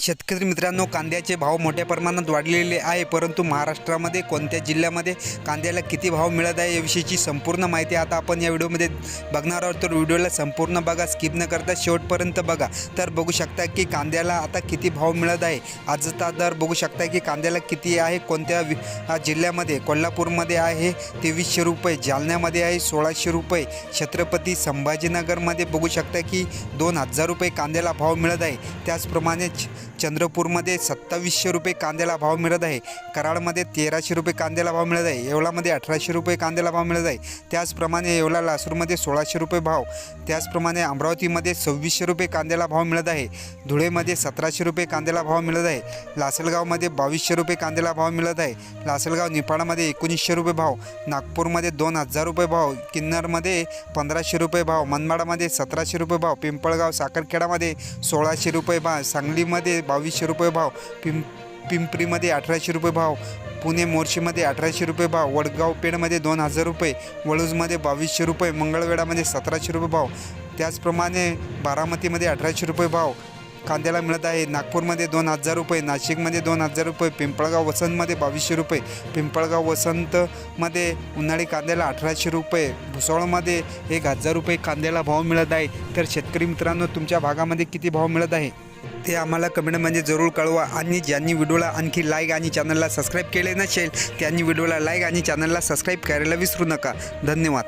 शेतकरी मित्रांनो कांद्याचे भाव मोठ्या प्रमाणात वाढलेले आहे परंतु महाराष्ट्रामध्ये कोणत्या जिल्ह्यामध्ये कांद्याला किती भाव मिळत आहे याविषयीची संपूर्ण माहिती आता आपण या व्हिडिओमध्ये बघणार आहोत. तर व्हिडिओला संपूर्ण बघा स्किप न करता शेवटपर्यंत बघा. तर बघू शकता की कांद्याला आता किती भाव मिळत आहे. आजचा दर बघू शकता की कांद्याला किती आहे कोणत्या वि जिल्ह्यामध्ये? कोल्हापूरमध्ये आहे तेवीसशे रुपये. जालन्यामध्ये आहे सोळाशे रुपये. छत्रपती संभाजीनगरमध्ये बघू शकता की दोन हजार रुपये कांद्याला भाव मिळत आहे. त्याचप्रमाणेच चंद्रपूरमध्ये सत्तावीसशे रुपये कांद्याला भाव मिळत आहे. कराडमध्ये तेराशे रुपये कांद्याला भाव मिळत आहे. येवलामध्ये अठराशे रुपये कांद्याला भाव मिळत आहे. त्याचप्रमाणे येवला लासूरमध्ये सोळाशे रुपये भाव त्याचप्रमाणे अमरावतीमध्ये सव्वीसशे रुपये कांद्याला भाव मिळत आहे. धुळेमध्ये सतराशे रुपये कांद्याला भाव मिळत आहे. लासलगावमध्ये बावीसशे रुपये कांद्याला भाव मिळत आहे. लासलगाव निफाडामध्ये एकोणीसशे रुपये भाव नागपूरमध्ये दोन हजार रुपये भाव किन्नरमध्ये पंधराशे रुपये भाव मनमाडामध्ये सतराशे रुपये भाव पिंपळगाव साखरखेडामध्ये सोळाशे रुपये भाव सांगलीमध्ये बावीसशे रुपये भाव पिंप पिंपरीमध्ये अठराशे रुपये भाव पुणे मोर्शीमध्ये अठराशे रुपये भाव वडगाव पेडमध्ये दोन हजार रुपये वळूजमध्ये बावीसशे रुपये मंगळवेढामध्ये सतराशे रुपये भाव. त्याचप्रमाणे बारामतीमध्ये अठराशे रुपये भाव कांद्याला मिळत आहे. नागपूरमध्ये दोन हजार रुपये नाशिकमध्ये दोन हजार रुपये पिंपळगाव वसंतमध्ये बावीसशे रुपये. पिंपळगाव वसंतमध्ये उन्हाळी कांद्याला अठराशे रुपये. भुसावळमध्ये एक हजार रुपये कांद्याला भाव मिळत आहे. तर शेतकरी मित्रांनो तुमच्या भागामध्ये किती भाव मिळत आहे? ते आम्हाला कमेंटमध्ये जरूर कळवा. आणि ज्यांनी व्हिडिओला आणखी लाईक आणि चॅनलला सबस्क्राईब केले नसेल त्यांनी व्हिडिओला लाईक आणि चॅनलला सबस्क्राईब करायला विसरू नका. धन्यवाद.